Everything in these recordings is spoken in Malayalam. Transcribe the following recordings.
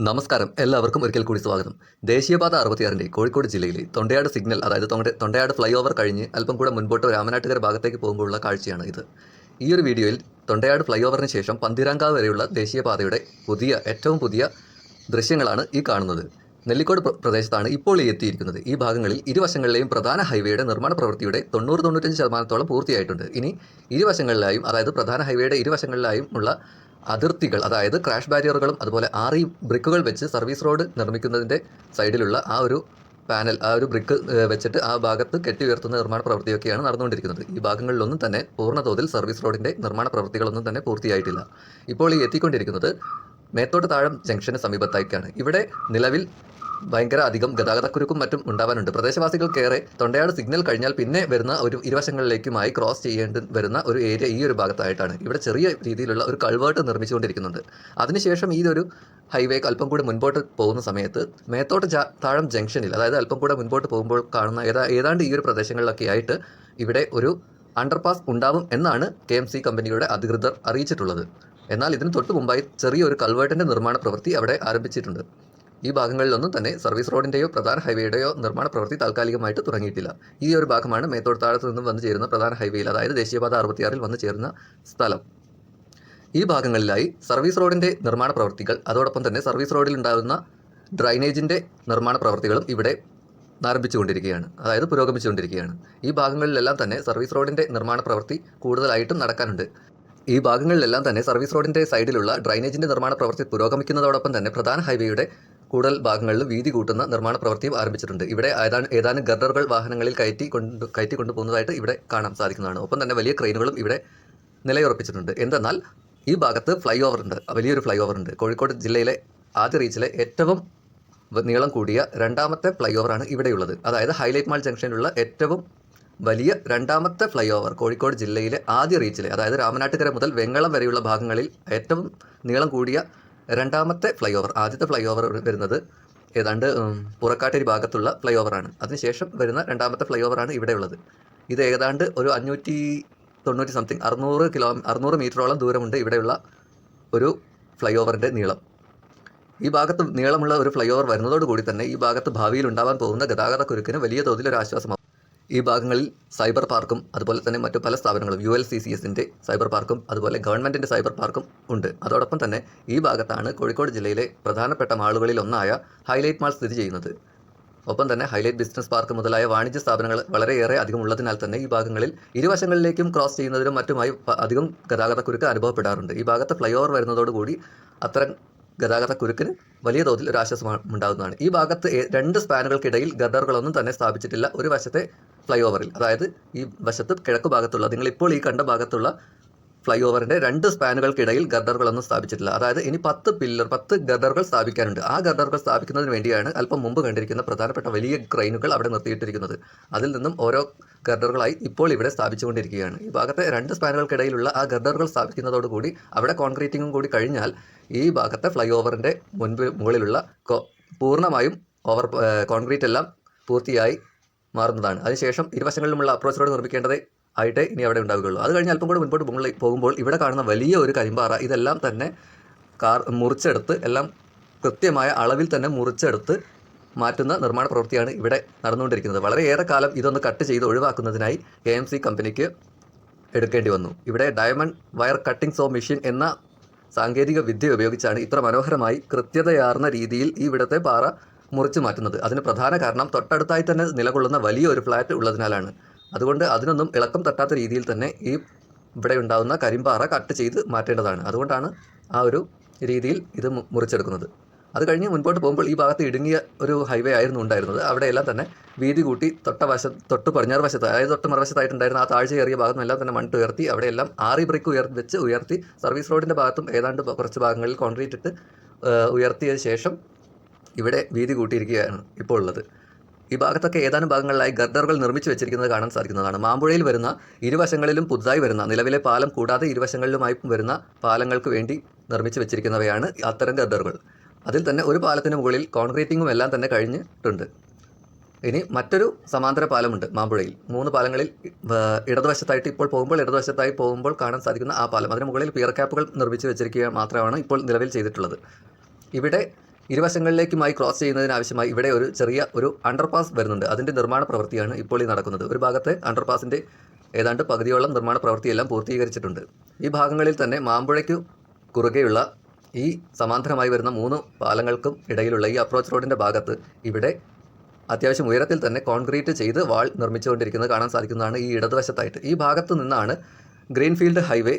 നമസ്കാരം. എല്ലാവർക്കും ഒരിക്കൽ കൂടി സ്വാഗതം. ദേശീയപാത അറുപത്തിയാറിന്റെ കോഴിക്കോട് ജില്ലയിലെ തൊണ്ടയാട് സിഗ്നൽ അതായത് തൊണ്ട തൊണ്ടയാട് ഫ്ലൈ ഓവർ കഴിഞ്ഞ് അല്പം കൂടെ മുൻപോട്ട് രാമനാട്ടുകര ഭാഗത്തേക്ക് പോകുമ്പോഴുള്ള കാഴ്ചയാണ് ഇത്. ഈ ഒരു വീഡിയോയിൽ തൊണ്ടയാട് ഫ്ലൈ ഓവറിന് ശേഷം പന്തിരാങ്കാവ് വരെയുള്ള ദേശീയപാതയുടെ പുതിയ ഏറ്റവും പുതിയ ദൃശ്യങ്ങളാണ് ഈ കാണുന്നത്. നെല്ലിക്കോട് പ്ര- പ്രദേശത്താണ് ഇപ്പോൾ എത്തിയിരിക്കുന്നത്. ഈ ഭാഗങ്ങളിൽ ഇരുവശങ്ങളിലെയും പ്രധാന ഹൈവേയുടെ നിർമ്മാണ പ്രവൃത്തിയുടെ തൊണ്ണൂറ് തൊണ്ണൂറ്റഞ്ച് ശതമാനത്തോളം പൂർത്തിയായിട്ടുണ്ട്. ഇനി ഇരുവശങ്ങളിലായും അതായത് പ്രധാന ഹൈവേയുടെ ഇരുവശങ്ങളിലായും ഉള്ള അതിർത്തികൾ അതായത് ക്രാഷ് ബാരിയറുകളും അതുപോലെ ആറ് ബ്രിക്കുകൾ വെച്ച് സർവീസ് റോഡ് നിർമ്മിക്കുന്നതിന്റെ സൈഡിലുള്ള ആ ഒരു പാനൽ ആ ഒരു ബ്രിക്ക് വെച്ചിട്ട് ആ ഭാഗത്ത് കെട്ടി ഉയർത്തുന്ന നിർമ്മാണ പ്രവൃത്തിയൊക്കെയാണ് നടന്നുകൊണ്ടിരിക്കുന്നത്. ഈ ഭാഗങ്ങളിലൊന്നും തന്നെ പൂർണതോതിൽ സർവീസ് റോഡിന്റെ നിർമ്മാണ പ്രവൃത്തികളൊന്നും തന്നെ പൂർത്തിയായിട്ടില്ല. ഇപ്പോൾ ഈ എത്തിക്കൊണ്ടിരിക്കുന്നത് മേത്തോട്ട് താഴം ജംഗ്ഷന് സമീപത്തായിക്കാണ് ഇവിടെ നിലവിൽ ഭയങ്കര അധികം ഗതാഗതക്കുരുക്കും മറ്റും ഉണ്ടാവാനുണ്ട്. പ്രദേശവാസികൾക്കേറെ തൊണ്ടയാട് സിഗ്നൽ കഴിഞ്ഞാൽ പിന്നെ വരുന്ന ഒരു ഇരുവശങ്ങളിലേക്കുമായി ക്രോസ് ചെയ്യേണ്ടി വരുന്ന ഒരു ഏരിയ ഈ ഒരു ഭാഗത്തായിട്ടാണ്. ഇവിടെ ചെറിയ രീതിയിലുള്ള ഒരു കൾവേർട്ട് നിർമ്മിച്ചുകൊണ്ടിരിക്കുന്നുണ്ട്. അതിനുശേഷം ഈ ഒരു ഹൈവേ അല്പം കൂടി മുൻപോട്ട് പോകുന്ന സമയത്ത് മേത്തോട്ട് താഴം ജംഗ്ഷനിൽ അതായത് അല്പം കൂടെ മുൻപോട്ട് പോകുമ്പോൾ കാണുന്ന ഏതാ ഏതാണ്ട് ഈ ഒരു പ്രദേശങ്ങളിലൊക്കെ ആയിട്ട് ഇവിടെ ഒരു അണ്ടർപാസ് ഉണ്ടാവും എന്നാണ് കെ എം സി കമ്പനിയുടെ അധികൃതർ അറിയിച്ചിട്ടുള്ളത്. എന്നാൽ ഇതിന് തൊട്ട് മുമ്പായി ചെറിയൊരു കൾവേർട്ടിന്റെ നിർമ്മാണ പ്രവൃത്തി അവിടെ ആരംഭിച്ചിട്ടുണ്ട്. ഈ ഭാഗങ്ങളിലൊന്നും തന്നെ സർവീസ് റോഡിന്റെയോ പ്രധാന ഹൈവേയുടെയോ നിർമ്മാണ പ്രവൃത്തി താൽക്കാലികമായിട്ട് തുടങ്ങിയിട്ടില്ല. ഈ ഒരു ഭാഗമാണ് മേത്തോട് താഴത്ത് നിന്നും വന്നു ചേരുന്ന പ്രധാന ഹൈവേയിൽ അതായത് ദേശീയപാത അറുപത്തിയാറിൽ വന്നു ചേരുന്ന സ്ഥലം. ഈ ഭാഗങ്ങളിലായി സർവീസ് റോഡിന്റെ നിർമ്മാണ പ്രവൃത്തികൾ അതോടൊപ്പം തന്നെ സർവീസ് റോഡിൽ ഉണ്ടാകുന്ന ഡ്രൈനേജിന്റെ നിർമ്മാണ പ്രവൃത്തികളും ഇവിടെ ആരംഭിച്ചുകൊണ്ടിരിക്കുകയാണ് അതായത് പുരോഗമിച്ചുകൊണ്ടിരിക്കുകയാണ്. ഈ ഭാഗങ്ങളിലെല്ലാം തന്നെ സർവീസ് റോഡിന്റെ നിർമ്മാണ പ്രവൃത്തി കൂടുതലായിട്ടും നടക്കാനുണ്ട്. ഈ ഭാഗങ്ങളിലെല്ലാം തന്നെ സർവീസ് റോഡിന്റെ സൈഡിലുള്ള ഡ്രൈനേജിന്റെ നിർമ്മാണ പ്രവൃത്തി പുരോഗമിക്കുന്നതോടൊപ്പം തന്നെ പ്രധാന ഹൈവേയുടെ കൂടുതൽ ഭാഗങ്ങളിൽ വീതി കൂട്ടുന്ന നിർമ്മാണ പ്രവൃത്തിയും ആരംഭിച്ചിട്ടുണ്ട്. ഇവിടെ ഏതാണ്ട് ഏതാനും ഗർഡറുകൾ വാഹനങ്ങളിൽ കയറ്റി കൊണ്ട് കയറ്റി കൊണ്ടുപോകുന്നതായിട്ട് ഇവിടെ കാണാൻ സാധിക്കുന്നതാണ്. ഒപ്പം തന്നെ വലിയ ക്രെയിനുകളും ഇവിടെ നിലയുറപ്പിച്ചിട്ടുണ്ട്. എന്തെന്നാൽ ഈ ഭാഗത്ത് ഫ്ലൈ ഓവർ ഉണ്ട്. വലിയൊരു ഫ്ലൈ ഓവർ ഉണ്ട്. കോഴിക്കോട് ജില്ലയിലെ ആദ്യ റീച്ചിലെ ഏറ്റവും നീളം കൂടിയ രണ്ടാമത്തെ ഫ്ലൈ ഓവറാണ് ഇവിടെയുള്ളത്. അതായത് ഹൈലൈറ്റ് മാൾ ജംഗ്ഷനിലുള്ള ഏറ്റവും വലിയ രണ്ടാമത്തെ ഫ്ലൈ ഓവർ കോഴിക്കോട് ജില്ലയിലെ ആദ്യ റീച്ചിലെ അതായത് രാമനാട്ടുകര മുതൽ വെങ്ങളം വരെയുള്ള ഭാഗങ്ങളിൽ ഏറ്റവും നീളം കൂടിയ രണ്ടാമത്തെ ഫ്ലൈ ഓവർ ആദ്യത്തെ ഫ്ലൈ ഓവർ വരുന്നത് ഏതാണ്ട് പുറക്കാട്ടേരി ഭാഗത്തുള്ള ഫ്ലൈ ഓവറാണ് അതിനുശേഷം വരുന്ന രണ്ടാമത്തെ ഫ്ലൈ ഓവറാണ് ഇവിടെയുള്ളത് ഇത് ഏതാണ്ട് ഒരു അഞ്ഞൂറ്റി തൊണ്ണൂറ്റി സംതിങ് അറുന്നൂറ് കിലോ അറുന്നൂറ് മീറ്ററോളം ദൂരമുണ്ട് ഇവിടെയുള്ള ഒരു ഫ്ലൈ ഓവറിന്റെ നീളം. ഈ ഭാഗത്ത് നീളമുള്ള ഒരു ഫ്ലൈ ഓവർ വരുന്നതോടുകൂടി തന്നെ ഈ ഭാഗത്ത് ഭാവിയിൽ ഉണ്ടാവാൻ പോകുന്ന ഗതാഗത കുരുക്കിന് വലിയ തോതിൽ ഒരു ആശ്വാസമാവും. ഈ ഭാഗങ്ങളിൽ സൈബർ പാർക്കും അതുപോലെ തന്നെ മറ്റു പല സ്ഥാപനങ്ങളും യു എൽ സി സി എസിന്റെ സൈബർ പാർക്കും അതുപോലെ ഗവൺമെന്റിന്റെ സൈബർ പാർക്കും ഉണ്ട്. അതോടൊപ്പം തന്നെ ഈ ഭാഗത്താണ് കോഴിക്കോട് ജില്ലയിലെ പ്രധാനപ്പെട്ട മാളുകളിൽ ഒന്നായ ഹൈലൈറ്റ് മാൾ സ്ഥിതി ചെയ്യുന്നത്. ഒപ്പം തന്നെ ഹൈലൈറ്റ് ബിസിനസ് പാർക്ക് മുതലായ വാണിജ്യ സ്ഥാപനങ്ങൾ വളരെയേറെ അധികം ഉള്ളതിനാൽ തന്നെ ഈ ഭാഗങ്ങളിൽ ഇരുവശങ്ങളിലേക്കും ക്രോസ് ചെയ്യുന്നതിനും മറ്റുമായി അധികം ഗതാഗതക്കുരുക്ക് അനുഭവപ്പെടാറുണ്ട്. ഈ ഭാഗത്ത് ഫ്ലൈ ഓവർ വരുന്നതോടുകൂടി അത്തരം ഗതാഗതക്കുരുക്കിന് വലിയ തോതിൽ ഒരു ആശ്വാസം ഉണ്ടാകുന്നതാണ്. ഈ ഭാഗത്ത് രണ്ട് സ്പാനുകൾക്കിടയിൽ ഗദറുകളൊന്നും തന്നെ സ്ഥാപിച്ചിട്ടില്ല. ഒരു വശത്തെ ഫ്ലൈ ഓവറിൽ അതായത് ഈ വശത്ത് കിഴക്ക് ഭാഗത്തുള്ള നിങ്ങൾ ഇപ്പോൾ ഈ കണ്ട ഭാഗത്തുള്ള ഫ്ലൈ ഓവറിന്റെ രണ്ട് സ്പാനുകൾക്കിടയിൽ ഗർഡറുകളൊന്നും സ്ഥാപിച്ചിട്ടില്ല. അതായത് ഇനി പത്ത് പില്ലർ പത്ത് ഗർഡറുകൾ സ്ഥാപിക്കാനുണ്ട്. ആ ഗർഡറുകൾ സ്ഥാപിക്കുന്നതിന് വേണ്ടിയാണ് അല്പം മുമ്പ് കണ്ടിരിക്കുന്ന പ്രധാനപ്പെട്ട വലിയ ക്രെയിനുകൾ അവിടെ നിർത്തിയിട്ടിരിക്കുന്നത്. അതിൽ നിന്നും ഓരോ ഗർഡറുകളായി ഇപ്പോൾ ഇവിടെ സ്ഥാപിച്ചുകൊണ്ടിരിക്കുകയാണ്. ഈ ഭാഗത്തെ രണ്ട് സ്പാനുകൾക്കിടയിലുള്ള ആ ഗർഡറുകൾ സ്ഥാപിക്കുന്നതോടുകൂടി അവിടെ കോൺക്രീറ്റിങ്ങും കൂടി കഴിഞ്ഞാൽ ഈ ഭാഗത്തെ ഫ്ലൈ ഓവറിന്റെ മുൻപ് മുകളിലുള്ള പൂർണമായും ഓവർ കോൺക്രീറ്റ് എല്ലാം പൂർത്തിയായി മാറുന്നതാണ്. അതിനുശേഷം ഇരുവശങ്ങളിലുമുള്ള അപ്രോച്ച് റോഡ് നിർമ്മിക്കേണ്ടത് ആയിട്ട് ഇനി അവിടെ ഉണ്ടാവുകയുള്ളൂ. അത് കഴിഞ്ഞ് അല്പം കൂടെ മുൻപോട്ട് പോകുമ്പോൾ ഇവിടെ കാണുന്ന വലിയ ഒരു കരിമ്പാറ ഇതെല്ലാം തന്നെ കാർ മുറിച്ചെടുത്ത് എല്ലാം കൃത്യമായ അളവിൽ തന്നെ മുറിച്ചെടുത്ത് മാറ്റുന്ന നിർമ്മാണ പ്രവൃത്തിയാണ് ഇവിടെ നടന്നുകൊണ്ടിരിക്കുന്നത്. വളരെയേറെ കാലം ഇതൊന്ന് കട്ട് ചെയ്ത് ഒഴിവാക്കുന്നതിനായി കെ എം സി കമ്പനിക്ക് എടുക്കേണ്ടി വന്നു. ഇവിടെ diamond wire cutting saw machine എന്ന സാങ്കേതിക വിദ്യ ഉപയോഗിച്ചാണ് ഇത്ര മനോഹരമായി കൃത്യതയാർന്ന രീതിയിൽ ഈ ഇവിടുത്തെ പാറ മുറിച്ചു മാറ്റുന്നത്. അതിന് പ്രധാന കാരണം തൊട്ടടുത്തായി തന്നെ നിലകൊള്ളുന്ന വലിയ ഒരു ഫ്ലാറ്റ് ഉള്ളതിനാലാണ്. അതുകൊണ്ട് അതിനൊന്നും ഇളക്കം തട്ടാത്ത രീതിയിൽ തന്നെ ഈ ഇവിടെ ഉണ്ടാകുന്ന കരിമ്പാറ കട്ട് ചെയ്ത് മാറ്റേണ്ടതാണ്. അതുകൊണ്ടാണ് ആ ഒരു രീതിയിൽ ഇത് മുറിച്ചെടുക്കുന്നത്. അത് കഴിഞ്ഞ് മുൻപോട്ട് പോകുമ്പോൾ ഈ ഭാഗത്ത് ഇടുങ്ങിയ ഒരു ഹൈവേ ആയിരുന്നു ഉണ്ടായിരുന്നത്. അവിടെയെല്ലാം തന്നെ വീതി കൂട്ടി തൊട്ട വശ തൊട്ട് പടിഞ്ഞാറ് വശത്ത് അതായത് തൊട്ട് മറുവശത്തായിട്ടുണ്ടായിരുന്ന ആ താഴ്ച ഏറിയ ഭാഗമെല്ലാം തന്നെ മണ്ണ് ഉയർത്തി അവിടെയെല്ലാം ആറി ബ്രിക്ക് ഉയർ വെച്ച് ഉയർത്തി സർവീസ് റോഡിന്റെ ഭാഗത്തും ഏതാണ്ട് കുറച്ച് ഭാഗങ്ങളിൽ കോൺക്രീറ്റ് ഇട്ട് ഉയർത്തിയ ശേഷം ഇവിടെ വീതി കൂട്ടിയിരിക്കുകയാണ് ഇപ്പോൾ ഉള്ളത്. ഈ ഭാഗത്തൊക്കെ ഏതാനും ഭാഗങ്ങളിലായി ഗർദറുകൾ നിർമ്മിച്ചു വെച്ചിരിക്കുന്നത് കാണാൻ സാധിക്കുന്നതാണ്. മാമ്പുഴയിൽ വരുന്ന ഇരുവശങ്ങളിലും പുതുതായി വരുന്ന നിലവിലെ പാലം കൂടാതെ ഇരുവശങ്ങളിലുമായി വരുന്ന പാലങ്ങൾക്ക് വേണ്ടി നിർമ്മിച്ചു വെച്ചിരിക്കുന്നവയാണ് അത്തരം ഗർദറുകൾ. അതിൽ തന്നെ ഒരു പാലത്തിന് മുകളിൽ കോൺക്രീറ്റിങ്ങും എല്ലാം തന്നെ കഴിഞ്ഞിട്ടുണ്ട്. ഇനി മറ്റൊരു സമാന്തര പാലമുണ്ട് മാമ്പുഴയിൽ. മൂന്ന് പാലങ്ങളിൽ ഇടതുവശത്തായിട്ട് ഇപ്പോൾ പോകുമ്പോൾ ഇടതുവശത്തായി പോകുമ്പോൾ കാണാൻ സാധിക്കുന്ന ആ പാലം. അതിന് മുകളിൽ പിയർ ക്യാപ്പുകൾ നിർമ്മിച്ച് വെച്ചിരിക്കുക മാത്രമാണ് ഇപ്പോൾ നിലവിൽ ചെയ്തിട്ടുള്ളത്. ഇവിടെ ഇരുവശങ്ങളിലേക്കുമായി ക്രോസ് ചെയ്യുന്നതിനാവശ്യമായി ഇവിടെ ഒരു ചെറിയ ഒരു അണ്ടർപാസ് വരുന്നുണ്ട്. അതിന്റെ നിർമ്മാണ പ്രവൃത്തിയാണ് ഇപ്പോൾ ഈ നടക്കുന്നത്. ഒരു ഭാഗത്തെ അണ്ടർപാസിന്റെ ഏതാണ്ട് പകുതിയോളം നിർമ്മാണ പ്രവൃത്തിയെല്ലാം പൂർത്തീകരിച്ചിട്ടുണ്ട്. ഈ ഭാഗങ്ങളിൽ തന്നെ മാമ്പുഴയ്ക്ക് കുറുകെയുള്ള ഈ സമാന്തരമായി വരുന്ന മൂന്ന് പാലങ്ങൾക്കും ഇടയിലുള്ള ഈ അപ്രോച്ച് റോഡിന്റെ ഭാഗത്ത് ഇവിടെ അത്യാവശ്യം ഉയരത്തിൽ തന്നെ കോൺക്രീറ്റ് ചെയ്ത് വാൾ നിർമ്മിച്ചുകൊണ്ടിരിക്കുന്നത് കാണാൻ സാധിക്കുന്നതാണ് ഈ ഇടതുവശത്തായിട്ട്. ഈ ഭാഗത്ത് നിന്നാണ് ഗ്രീൻഫീൽഡ് ഹൈവേ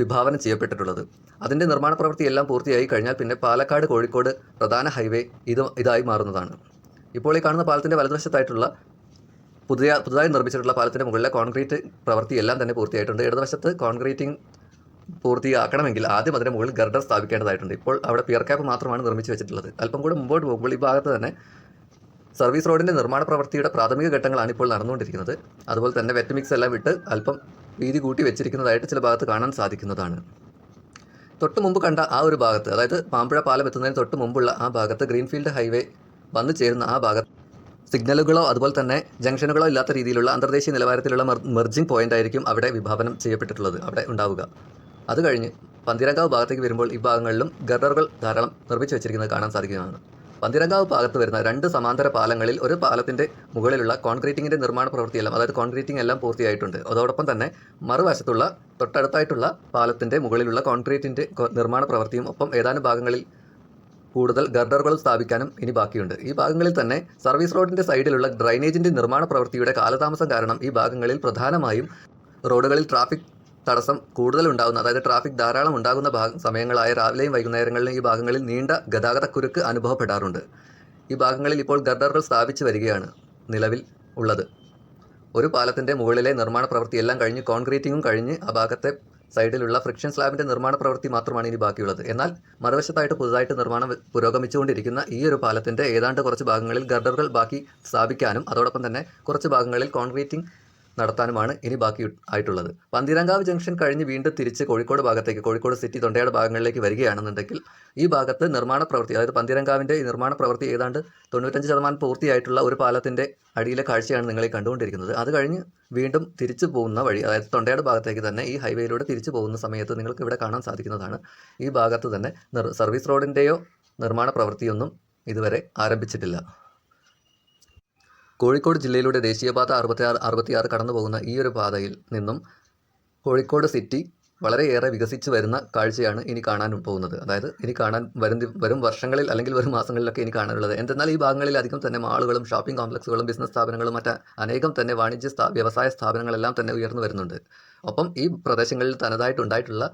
വിഭാവനം ചെയ്യപ്പെട്ടിട്ടുള്ളത്. അതിന്റെ നിർമ്മാണ പ്രവൃത്തി എല്ലാം പൂർത്തിയായി കഴിഞ്ഞാൽ പിന്നെ പാലക്കാട് കോഴിക്കോട് പ്രധാന ഹൈവേ ഇത് ഇതായി മാറുന്നതാണ്. ഇപ്പോൾ ഈ കാണുന്ന പാലത്തിന്റെ വലതുവശത്തായിട്ടുള്ള പുതിയ പുതുതായി നിർമ്മിച്ചിട്ടുള്ള പാലത്തിന്റെ മുകളിലെ കോൺക്രീറ്റ് പ്രവൃത്തി എല്ലാം തന്നെ പൂർത്തിയായിട്ടുണ്ട്. ഇടതുവശത്ത് കോൺക്രീറ്റിംഗ് പൂർത്തിയാക്കണമെങ്കിൽ ആദ്യം അതിന്റെ മുകളിൽ ഗർഡർ സ്ഥാപിക്കേണ്ടതായിട്ടുണ്ട്. ഇപ്പോൾ അവിടെ പിയർ ക്യാപ്പ് മാത്രമാണ് നിർമ്മിച്ച് വെച്ചിട്ടുള്ളത്. അല്പം കൂടെ മുമ്പോട്ട് പോകുമ്പോൾ ഈ ഭാഗത്ത് തന്നെ സർവീസ് റോഡിന്റെ നിർമ്മാണ പ്രവൃത്തിയുടെ പ്രാഥമിക ഘട്ടങ്ങളാണ് ഇപ്പോൾ നടന്നുകൊണ്ടിരിക്കുന്നത്. അതുപോലെ തന്നെ വെറ്റ് മിക്സ് എല്ലാം വിട്ട് അല്പം വീതി കൂട്ടി വെച്ചിരിക്കുന്നതായിട്ട് ചില ഭാഗത്ത് കാണാൻ സാധിക്കുന്നതാണ്. തൊട്ട് മുമ്പ് കണ്ട ആ ഒരു ഭാഗത്ത് അതായത് പാമ്പുഴ പാലം എത്തുന്നതിന് തൊട്ട് മുമ്പുള്ള ആ ഭാഗത്ത് ഗ്രീൻഫീൽഡ് ഹൈവേ വന്നു ചേരുന്ന ആ ഭാഗത്ത് സിഗ്നലുകളോ അതുപോലെ തന്നെ ജംഗ്ഷനുകളോ ഇല്ലാത്ത രീതിയിലുള്ള അന്തർദേശീയ നിലവാരത്തിലുള്ള മെർജിംഗ് പോയിന്റ് ആയിരിക്കും അവിടെ വിഭാവനം ചെയ്യപ്പെട്ടിട്ടുള്ളത് അവിടെ ഉണ്ടാവുക. അത് കഴിഞ്ഞ് പന്തിരങ്കാവ് ഭാഗത്തേക്ക് വരുമ്പോൾ ഈ ഭാഗങ്ങളിലും ഗർഡറുകൾ ധാരാളം നിർമ്മിച്ചു വെച്ചിരിക്കുന്നത് കാണാൻ സാധിക്കുന്നതാണ്. പന്തിരങ്കാവ് ഭാഗത്ത് വരുന്ന രണ്ട് സമാന്തര പാലങ്ങളിൽ ഒരു പാലത്തിന്റെ മുകളിലുള്ള കോൺക്രീറ്റിങ്ങിന്റെ നിർമ്മാണ പ്രവൃത്തിയെല്ലാം അതായത് കോൺക്രീറ്റിംഗ് എല്ലാം പൂർത്തിയായിട്ടുണ്ട്. അതോടൊപ്പം തന്നെ മറുവശത്തുള്ള തൊട്ടടുത്തായിട്ടുള്ള പാലത്തിന്റെ മുകളിലുള്ള കോൺക്രീറ്റിന്റെ നിർമ്മാണ പ്രവൃത്തിയും ഒപ്പം ഏതാനും ഭാഗങ്ങളിൽ കൂടുതൽ ഗർഡറുകൾ സ്ഥാപിക്കാനും ഇനി ബാക്കിയുണ്ട്. ഈ ഭാഗങ്ങളിൽ തന്നെ സർവീസ് റോഡിന്റെ സൈഡിലുള്ള ഡ്രൈനേജിന്റെ നിർമ്മാണ പ്രവൃത്തിയുടെ കാലതാമസം കാരണം ഈ ഭാഗങ്ങളിൽ പ്രധാനമായും റോഡുകളിൽ ട്രാഫിക് തടസ്സം കൂടുതൽ ഉണ്ടാകുന്ന അതായത് ട്രാഫിക് ധാരാളം ഉണ്ടാകുന്ന ഭാഗം സമയങ്ങളായ രാവിലെയും വൈകുന്നേരങ്ങളിലും ഈ ഭാഗങ്ങളിൽ നീണ്ട ഗതാഗതക്കുരുക്ക് അനുഭവപ്പെടാറുണ്ട്. ഈ ഭാഗങ്ങളിൽ ഇപ്പോൾ ഗർഡറുകൾ സ്ഥാപിച്ചു വരികയാണ് നിലവിൽ ഉള്ളത്. ഒരു പാലത്തിന്റെ മുകളിലെ നിർമ്മാണ പ്രവൃത്തി എല്ലാം കഴിഞ്ഞ് കോൺക്രീറ്റിങ്ങും കഴിഞ്ഞ് ആ ഭാഗത്തെ സൈഡിലുള്ള ഫ്രിക്ഷൻ സ്ലാബിന്റെ നിർമ്മാണ പ്രവൃത്തി മാത്രമാണ് ഇനി ബാക്കിയുള്ളത്. എന്നാൽ മറുവശത്തായിട്ട് പുതുതായിട്ട് നിർമ്മാണം പുരോഗമിച്ചുകൊണ്ടിരിക്കുന്ന ഈ ഒരു പാലത്തിന്റെ ഏതാണ്ട് കുറച്ച് ഭാഗങ്ങളിൽ ഗർഡറുകൾ ബാക്കി സ്ഥാപിക്കാനും അതോടൊപ്പം തന്നെ കുറച്ച് ഭാഗങ്ങളിൽ കോൺക്രീറ്റിംഗ് നടത്താനുമാണ് ഇനി ബാക്കി ആയിട്ടുള്ളത്. പന്തിരങ്കാവ് ജംഗ്ഷൻ കഴിഞ്ഞ് വീണ്ടും തിരിച്ച് കോഴിക്കോട് ഭാഗത്തേക്ക് കോഴിക്കോട് സിറ്റി തൊണ്ടയുടെ ഭാഗങ്ങളിലേക്ക് വരികയാണെന്നുണ്ടെങ്കിൽ ഈ ഭാഗത്ത് നിർമ്മാണ പ്രവൃത്തി അതായത് പന്തിരങ്കാവിന്റെ ഈ നിർമ്മാണ പ്രവൃത്തി ഏതാണ്ട് തൊണ്ണൂറ്റഞ്ച് ശതമാനം പൂർത്തിയായിട്ടുള്ള ഒരു പാലത്തിന്റെ അടിയിലെ കാഴ്ചയാണ് നിങ്ങളെ കണ്ടുകൊണ്ടിരിക്കുന്നത്. അത് കഴിഞ്ഞ് വീണ്ടും തിരിച്ചു പോകുന്ന വഴി അതായത് തൊണ്ടയുടെ ഭാഗത്തേക്ക് തന്നെ ഈ ഹൈവേയിലൂടെ തിരിച്ചു പോകുന്ന സമയത്ത് നിങ്ങൾക്ക് ഇവിടെ കാണാൻ സാധിക്കുന്നതാണ് ഈ ഭാഗത്ത് തന്നെ സർവീസ് റോഡിന്റെയോ നിർമ്മാണ പ്രവൃത്തിയൊന്നും ഇതുവരെ ആരംഭിച്ചിട്ടില്ല. കോഴിക്കോട് ജില്ലയിലൂടെ ദേശീയപാത അറുപത്തിയാറ് അറുപത്തിയാറ് കടന്നു പോകുന്ന ഈ ഒരു പാതയിൽ നിന്നും കോഴിക്കോട് സിറ്റി വളരെയേറെ വികസിച്ച് വരുന്ന കാഴ്ചയാണ് ഇനി കാണാൻ പോകുന്നത്. അതായത് ഇനി കാണാൻ വരും വരും വർഷങ്ങളിൽ അല്ലെങ്കിൽ വരും മാസങ്ങളിലൊക്കെ ഇനി കാണാനുള്ളത്. എന്തെന്നാൽ ഈ ഭാഗങ്ങളിൽ അധികം തന്നെ മാളുകളും ഷോപ്പിംഗ് കോംപ്ലക്സുകളും ബിസിനസ് സ്ഥാപനങ്ങളും മറ്റ് അനേകം തന്നെ വാണിജ്യ സ്ഥാ വ്യവസായ സ്ഥാപനങ്ങളെല്ലാം തന്നെ ഉയർന്നു വരുന്നുണ്ട്. ഒപ്പം ഈ പ്രദേശങ്ങളിൽ തനതായിട്ടുണ്ടായിട്ടുള്ള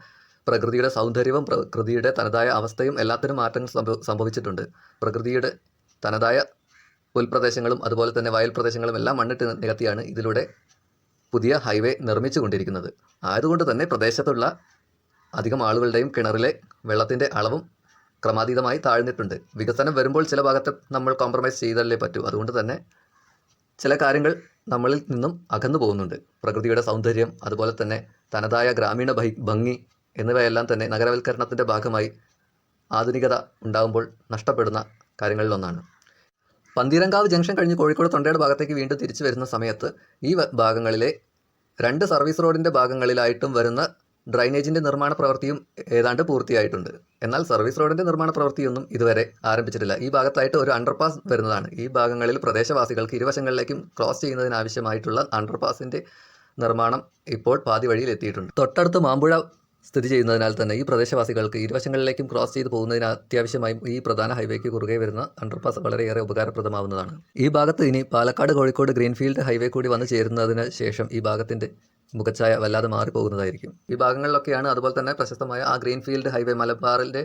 പ്രകൃതിയുടെ സൗന്ദര്യവും പ്രകൃതിയുടെ തനതായ അവസ്ഥയും എല്ലാത്തിനും മാറ്റങ്ങൾ സംഭവിച്ചിട്ടുണ്ട്. പ്രകൃതിയുടെ തനതായ പുൽപ്രദേശങ്ങളും അതുപോലെ തന്നെ വയൽ പ്രദേശങ്ങളും എല്ലാം മണ്ണിട്ട് നികത്തിയാണ് ഇതിലൂടെ പുതിയ ഹൈവേ നിർമ്മിച്ചുകൊണ്ടിരിക്കുന്നത്. ആയതുകൊണ്ട് തന്നെ പ്രദേശത്തുള്ള അധികം ആളുകളുടെയും കിണറിലെ വെള്ളത്തിന്റെ അളവും ക്രമാതീതമായി താഴ്ന്നിട്ടുണ്ട്. വികസനം വരുമ്പോൾ ചില ഭാഗത്ത് നമ്മൾ കോംപ്രമൈസ് ചെയ്തല്ലേ പറ്റൂ. അതുകൊണ്ട് തന്നെ ചില കാര്യങ്ങൾ നമ്മളിൽ നിന്നും അകന്നു പോകുന്നുണ്ട്. പ്രകൃതിയുടെ സൗന്ദര്യം അതുപോലെ തന്നെ തനതായ ഗ്രാമീണ ഭംഗി എന്നിവയെല്ലാം തന്നെ നഗരവൽക്കരണത്തിന്റെ ഭാഗമായി ആധുനികത ഉണ്ടാകുമ്പോൾ നഷ്ടപ്പെടുന്ന കാര്യങ്ങളിലൊന്നാണ്. പന്തീരങ്കാവ് ജംഗ്ഷൻ കഴിഞ്ഞ് കോഴിക്കോട് തൊണ്ടയുടെ ഭാഗത്തേക്ക് വീണ്ടും തിരിച്ചു വരുന്ന സമയത്ത് ഈ ഭാഗങ്ങളിലെ രണ്ട് സർവീസ് റോഡിന്റെ ഭാഗങ്ങളിലായിട്ടും വരുന്ന ഡ്രൈനേജിന്റെ നിർമ്മാണ പ്രവൃത്തിയും ഏതാണ്ട് പൂർത്തിയായിട്ടുണ്ട്. എന്നാൽ സർവീസ് റോഡിന്റെ നിർമ്മാണ പ്രവൃത്തിയൊന്നും ഇതുവരെ ആരംഭിച്ചിട്ടില്ല. ഈ ഭാഗത്തായിട്ട് ഒരു അണ്ടർപാസ് വരുന്നതാണ്. ഈ ഭാഗങ്ങളിൽ പ്രദേശവാസികൾക്ക് ഇരുവശങ്ങളിലേക്കും ക്രോസ് ചെയ്യുന്നതിനാവശ്യമായിട്ടുള്ള അണ്ടർപാസിന്റെ നിർമ്മാണം ഇപ്പോൾ പാതി വഴിയിൽ എത്തിയിട്ടുണ്ട്. തൊട്ടടുത്ത് മാമ്പുഴ സ്ഥിതി ചെയ്യുന്നതിനാൽ തന്നെ ഈ പ്രദേശവാസികൾക്ക് ഇരുവശങ്ങളിലേക്കും ക്രോസ് ചെയ്ത് പോകുന്നതിന് അത്യാവശ്യമായും ഈ പ്രധാന ഹൈവേക്ക് കുറുകെ വരുന്ന അണ്ടർപാസ് വളരെയേറെ ഉപകാരപ്രദമാവുന്നതാണ്. ഈ ഭാഗത്ത് ഇനി പാലക്കാട് കോഴിക്കോട് ഗ്രീൻഫീൽഡ് ഹൈവേ കൂടി വന്നു ചേരുന്നതിന് ശേഷം ഈ ഭാഗത്തിന്റെ മുഖച്ഛായ വല്ലാതെ മാറിപ്പോകുന്നതായിരിക്കും. ഈ ഭാഗങ്ങളിലൊക്കെയാണ് അതുപോലെ തന്നെ പ്രശസ്തമായ ആ ഗ്രീൻഫീൽഡ് ഹൈവേ മലബാറിന്റെ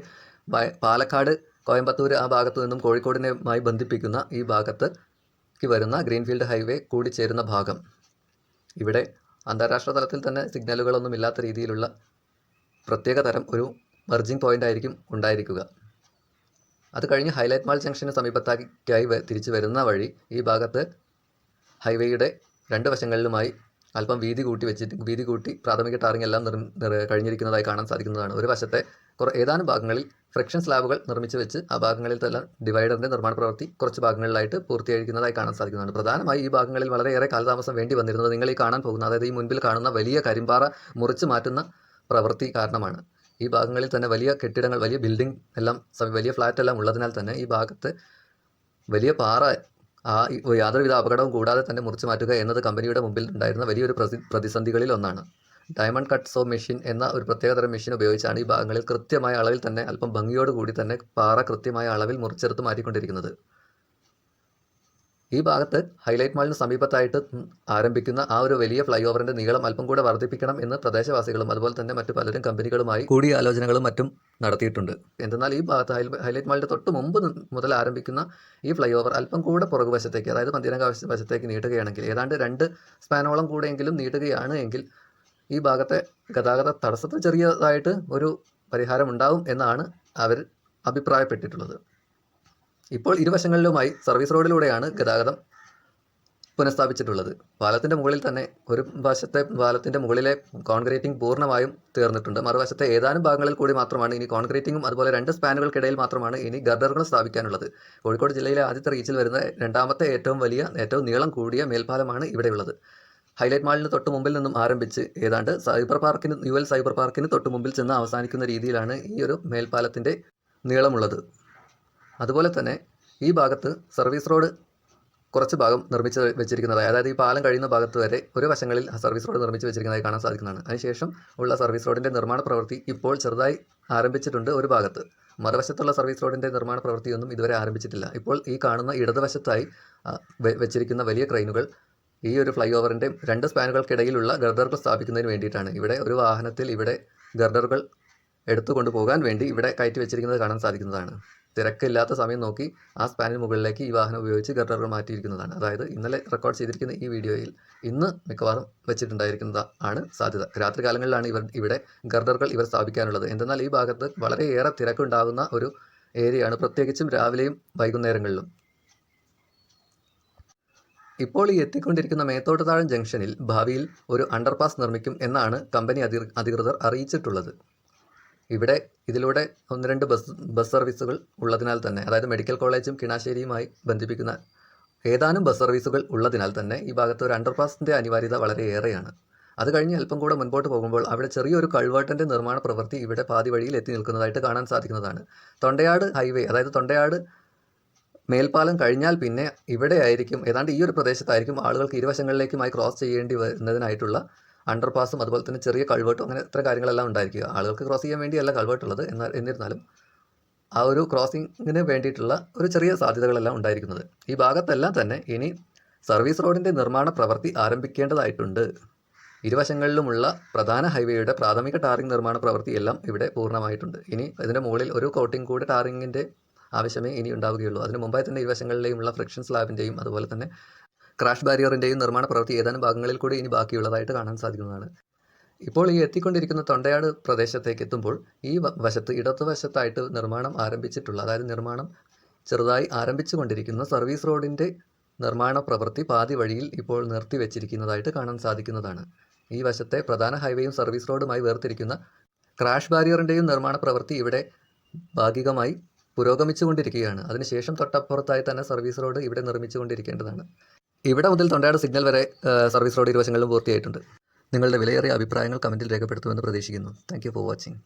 പാലക്കാട് കോയമ്പത്തൂർ ആ ഭാഗത്തു നിന്നും കോഴിക്കോടിനെയുമായി ബന്ധിപ്പിക്കുന്ന ഈ ഭാഗത്ത് വരുന്ന ഗ്രീൻഫീൽഡ് ഹൈവേ കൂടി ചേരുന്ന ഭാഗം. ഇവിടെ അന്താരാഷ്ട്ര തലത്തിൽ തന്നെ സിഗ്നലുകളൊന്നും ഇല്ലാത്ത രീതിയിലുള്ള പ്രത്യേക തരം ഒരു മെർജിംഗ് പോയിന്റ് ആയിരിക്കും ഉണ്ടായിരിക്കുക. അത് കഴിഞ്ഞ് ഹൈലൈറ്റ് മാൾ ജംഗ്ഷന് സമീപത്താക്കായി തിരിച്ചു വരുന്ന വഴി ഈ ഭാഗത്ത് ഹൈവേയുടെ രണ്ട് വശങ്ങളിലുമായി അല്പം വീതി കൂട്ടി വെച്ചിട്ട് വീതി കൂട്ടി പ്രാഥമിക ടാറിംഗ് എല്ലാം നിർ കഴിഞ്ഞിരിക്കുന്നതായി കാണാൻ സാധിക്കുന്നതാണ്. ഒരു വശത്തെ കുറേ ഏതാനും ഭാഗങ്ങളിൽ ഫ്രിക്ഷൻ സ്ലാബുകൾ നിർമ്മിച്ച് വെച്ച് ആ ഭാഗങ്ങളിൽ തന്നെ ഡിവൈഡറിന്റെ നിർമ്മാണ പ്രവൃത്തി കുറച്ച് ഭാഗങ്ങളിലായിട്ട് പൂർത്തീകരിക്കുന്നതായി കാണാൻ സാധിക്കുന്നതാണ്. പ്രധാനമായി ഈ ഭാഗങ്ങളിൽ വളരെയേറെ കാലതാമസം വേണ്ടി വന്നിരുന്നത് നിങ്ങൾ ഈ കാണാൻ പോകുന്ന അതായത് ഈ മുൻപിൽ കാണുന്ന വലിയ കരിമ്പാറ മുറിച്ച് മാറ്റുന്ന പ്രവൃത്തി കാരണമാണ്. ഈ ഭാഗങ്ങളിൽ തന്നെ വലിയ കെട്ടിടങ്ങൾ വലിയ ബിൽഡിംഗ് എല്ലാം വലിയ ഫ്ലാറ്റ് എല്ലാം ഉള്ളതിനാൽ തന്നെ ഈ ഭാഗത്ത് വലിയ പാറ ആ യാതൊരുവിധ അപകടവും കൂടാതെ തന്നെ മുറിച്ചു മാറ്റുക എന്നത് കമ്പനിയുടെ മുമ്പിൽ ഉണ്ടായിരുന്ന വലിയൊരു പ്രതി പ്രതിസന്ധികളിൽ ഒന്നാണ്. ഡയമണ്ട് കട്ട് സോ മെഷീൻ എന്ന ഒരു പ്രത്യേകതരം മെഷീൻ ഉപയോഗിച്ചാണ് ഈ ഭാഗങ്ങളിൽ കൃത്യമായ അളവിൽ തന്നെ അല്പം ഭംഗിയോടുകൂടി തന്നെ പാറ കൃത്യമായ അളവിൽ മുറിച്ചെടുത്ത് മാറ്റിക്കൊണ്ടിരിക്കുന്നത്. ഈ ഭാഗത്ത് ഹൈലൈറ്റ് മാളിന് സമീപത്തായിട്ട് ആരംഭിക്കുന്ന ആ ഒരു വലിയ ഫ്ലൈ ഓവറിന്റെ നീളം അല്പം കൂടെ വർദ്ധിപ്പിക്കണം എന്ന് പ്രദേശവാസികളും അതുപോലെ തന്നെ മറ്റു പലരും കമ്പനികളുമായി കൂടിയാലോചനകളും മറ്റും നടത്തിയിട്ടുണ്ട്. എന്തെന്നാൽ ഈ ഭാഗത്ത് ഹൈലൈറ്റ് മാളിന്റെ തൊട്ട് മുമ്പ് മുതൽ ആരംഭിക്കുന്ന ഈ ഫ്ലൈ ഓവർ അല്പം കൂടെ പുറകുവശത്തേക്ക് അതായത് പന്തിരങ്ക വശ- വശത്തേക്ക് നീട്ടുകയാണെങ്കിൽ ഏതാണ്ട് രണ്ട് സ്പാനോളം കൂടെയെങ്കിലും നീട്ടുകയാണ് എങ്കിൽ ഈ ഭാഗത്തെ ഗതാഗത തടസ്സത്തിന് ചെറിയതായിട്ട് ഒരു പരിഹാരം ഉണ്ടാവും എന്നാണ് അവർ അഭിപ്രായപ്പെട്ടിട്ടുള്ളത്. ഇപ്പോൾ ഇരുവശങ്ങളിലുമായി സർവീസ് റോഡിലൂടെയാണ് ഗതാഗതം പുനഃസ്ഥാപിച്ചിട്ടുള്ളത്. പാലത്തിന്റെ മുകളിൽ തന്നെ ഒരു വശത്തെ പാലത്തിന്റെ മുകളിലെ കോൺക്രീറ്റിംഗ് പൂർണമായും തീർന്നിട്ടുണ്ട്. മറുവശത്തെ ഏതാനും ഭാഗങ്ങളിൽ കൂടി മാത്രമാണ് ഇനി കോൺക്രീറ്റിംഗും അതുപോലെ രണ്ട് സ്പാനുകൾക്കിടയിൽ മാത്രമാണ് ഇനി ഗർഡറുകൾ സ്ഥാപിക്കാനുള്ളത്. കോഴിക്കോട് ജില്ലയിലെ ആദ്യത്തെ റീച്ചിൽ വരുന്ന രണ്ടാമത്തെ ഏറ്റവും വലിയ ഏറ്റവും നീളം കൂടിയ മേൽപ്പാലമാണ് ഇവിടെയുള്ളത്. ഹൈലൈറ്റ് മാളിന് തൊട്ട് മുമ്പിൽ നിന്നും ആരംഭിച്ച് ഏതാണ്ട് സൈബർ പാർക്കിന് യു എൽ സൈബർ പാർക്കിന് തൊട്ട് മുമ്പിൽ ചെന്ന് അവസാനിക്കുന്ന രീതിയിലാണ് ഈ ഒരു മേൽപ്പാലത്തിന്റെ നീളമുള്ളത്. അതുപോലെ തന്നെ ഈ ഭാഗത്ത് സർവീസ് റോഡ് കുറച്ച് ഭാഗം നിർമ്മിച്ച് വെച്ചിരിക്കുന്നതായി അതായത് ഈ പാലം കഴിയുന്ന ഭാഗത്ത് വരെ ഒരു വശങ്ങളിൽ സർവീസ് റോഡ് നിർമ്മിച്ച് വെച്ചിരിക്കുന്നതായി കാണാൻ സാധിക്കുന്നതാണ്. അതിനുശേഷം ഉള്ള സർവീസ് റോഡിന്റെ നിർമ്മാണ പ്രവൃത്തി ഇപ്പോൾ ചെറുതായി ആരംഭിച്ചിട്ടുണ്ട് ഒരു ഭാഗത്ത്. മറുവശത്തുള്ള സർവീസ് റോഡിന്റെ നിർമ്മാണ പ്രവൃത്തിയൊന്നും ഇതുവരെ ആരംഭിച്ചിട്ടില്ല. ഇപ്പോൾ ഈ കാണുന്ന ഇടതുവശത്തായി വെച്ചിരിക്കുന്ന വലിയ ക്രെയിനുകൾ ഈ ഒരു ഫ്ലൈ ഓവറിന്റെ രണ്ട് സ്പാനുകൾക്കിടയിലുള്ള ഗർഡറുകൾ സ്ഥാപിക്കുന്നതിന് വേണ്ടിയിട്ടാണ്. ഇവിടെ ഒരു വാഹനത്തിൽ ഇവിടെ ഗർഡറുകൾ എടുത്തുകൊണ്ട് പോകാൻ വേണ്ടി ഇവിടെ കയറ്റി വെച്ചിരിക്കുന്നത് കാണാൻ സാധിക്കുന്നതാണ്. തിരക്കില്ലാത്ത സമയം നോക്കി ആ സ്പാനിന് മുകളിലേക്ക് ഈ വാഹനം ഉപയോഗിച്ച് ഗർഡറുകൾ മാറ്റിയിരിക്കുന്നതാണ്. അതായത് ഇന്നലെ റെക്കോർഡ് ചെയ്തിരിക്കുന്ന ഈ വീഡിയോയിൽ ഇന്ന് മിക്കവാറും വെച്ചിട്ടുണ്ടായിരിക്കുന്നത് ആണ് സാധ്യത. രാത്രി കാലങ്ങളിലാണ് ഇവർ ഇവിടെ ഗർഡറുകൾ ഇവർ സ്ഥാപിക്കാനുള്ളത്. എന്തെന്നാൽ ഈ ഭാഗത്ത് വളരെയേറെ തിരക്കുണ്ടാകുന്ന ഒരു ഏരിയയാണ് പ്രത്യേകിച്ചും രാവിലെയും വൈകുന്നേരങ്ങളിലും. ഇപ്പോൾ ഈ എത്തിക്കൊണ്ടിരിക്കുന്ന മേത്തോട്ടുതാഴം ജംഗ്ഷനിൽ ഭാവിയിൽ ഒരു അണ്ടർപാസ് നിർമ്മിക്കും എന്നാണ് കമ്പനി അധികൃതർ അറിയിച്ചിട്ടുള്ളത്. ഇവിടെ ഇതിലൂടെ ഒന്ന് രണ്ട് ബസ് ബസ് സർവീസുകൾ ഉള്ളതിനാൽ തന്നെ അതായത് മെഡിക്കൽ കോളേജും കിണാശ്ശേരിയുമായി ബന്ധിപ്പിക്കുന്ന ഏതാനും ബസ് സർവീസുകൾ ഉള്ളതിനാൽ തന്നെ ഈ ഭാഗത്ത് ഒരു അണ്ടർപാസിന്റെ അനിവാര്യത വളരെയേറെയാണ്. അത് കഴിഞ്ഞ് അല്പം കൂടെ മുൻപോട്ട് പോകുമ്പോൾ അവിടെ ചെറിയൊരു കൾവേർട്ടിന്റെ നിർമ്മാണ പ്രവൃത്തി ഇവിടെ പാതി വഴിയിൽ എത്തി നിൽക്കുന്നതായിട്ട് കാണാൻ സാധിക്കുന്നതാണ്. തൊണ്ടയാട് ഹൈവേ അതായത് തൊണ്ടയാട് മേൽപ്പാലം കഴിഞ്ഞാൽ പിന്നെ ഇവിടെ ആയിരിക്കും ഏതാണ്ട് ഈ ഒരു പ്രദേശത്തായിരിക്കും ആളുകൾക്ക് ഇരുവശങ്ങളിലേക്കുമായി ക്രോസ് ചെയ്യേണ്ടി വരുന്നതിനായിട്ടുള്ള അണ്ടർപാസും അതുപോലെ തന്നെ ചെറിയ കൾവേർട്ടും അങ്ങനെ ഇത്ര കാര്യങ്ങളെല്ലാം ഉണ്ടായിരിക്കുക ആളുകൾക്ക് ക്രോസ് ചെയ്യാൻ വേണ്ടിയല്ല കൾവേർട്ടുള്ളത് എന്നാൽ എന്നിരുന്നാലും ആ ഒരു ക്രോസിങ്ങിന് വേണ്ടിയിട്ടുള്ള ഒരു ചെറിയ സാധ്യതകളെല്ലാം ഉണ്ടായിരിക്കുന്നത്. ഈ ഭാഗത്തെല്ലാം തന്നെ ഇനി സർവീസ് റോഡിന്റെ നിർമ്മാണ പ്രവൃത്തി ആരംഭിക്കേണ്ടതായിട്ടുണ്ട്. ഇരുവശങ്ങളിലുമുള്ള പ്രധാന ഹൈവേയുടെ പ്രാഥമിക ടാറിംഗ് നിർമ്മാണ പ്രവൃത്തി എല്ലാം ഇവിടെ പൂർണമായിട്ടുണ്ട്. ഇനി ഇതിന്റെ മുകളിൽ ഒരു കോട്ടിംഗ് കൂടെ ടാറിങ്ങിന്റെ ആവശ്യമേ ഇനി ഉണ്ടാവുകയുള്ളൂ. അതിന് മുമ്പായി തന്നെ ഇരുവശങ്ങളിലെയുമുള്ള ഫ്രിക്ഷൻ സ്ലാബിന്റെയും അതുപോലെ തന്നെ ക്രാഷ് ബാരിയറിന്റെയും നിർമ്മാണ പ്രവൃത്തി ഏതാനും ഭാഗങ്ങളിൽ കൂടി ഇനി ബാക്കിയുള്ളതായിട്ട് കാണാൻ സാധിക്കുന്നതാണ്. ഇപ്പോൾ ഈ എത്തിക്കൊണ്ടിരിക്കുന്ന തൊണ്ടയാട് പ്രദേശത്തേക്ക് എത്തുമ്പോൾ ഈ വശത്ത് ഇടതുവശത്തായിട്ട് നിർമ്മാണം ആരംഭിച്ചിട്ടുള്ള അതായത് നിർമ്മാണം ചെറുതായി ആരംഭിച്ചു കൊണ്ടിരിക്കുന്ന സർവീസ് റോഡിന്റെ നിർമ്മാണ പ്രവൃത്തി പാതി വഴിയിൽ ഇപ്പോൾ നിർത്തിവെച്ചിരിക്കുന്നതായിട്ട് കാണാൻ സാധിക്കുന്നതാണ്. ഈ വശത്തെ പ്രധാന ഹൈവേയും സർവീസ് റോഡുമായി വേർതിരിക്കുന്ന ക്രാഷ് ബാരിയറിന്റെയും നിർമ്മാണ പ്രവൃത്തി ഇവിടെ ഭാഗികമായി പുരോഗമിച്ചുകൊണ്ടിരിക്കുകയാണ്. അതിനുശേഷം തൊട്ടപ്പുറത്തായി തന്നെ സർവീസ് റോഡ് ഇവിടെ നിർമ്മിച്ചുകൊണ്ടിരിക്കേണ്ടതാണ്. ഇവിടെ മുതൽ തൊണ്ടയാട് സിഗ്നൽ വരെ സർവീസ് റോഡ് ഇരുവശങ്ങളിലും പൂർത്തിയായിട്ടുണ്ട്. നിങ്ങളുടെ വിലയേറിയ അഭിപ്രായങ്ങൾ കമന്റിൽ രേഖപ്പെടുത്തുമെന്ന് പ്രതീക്ഷിക്കുന്നു. Thank for watching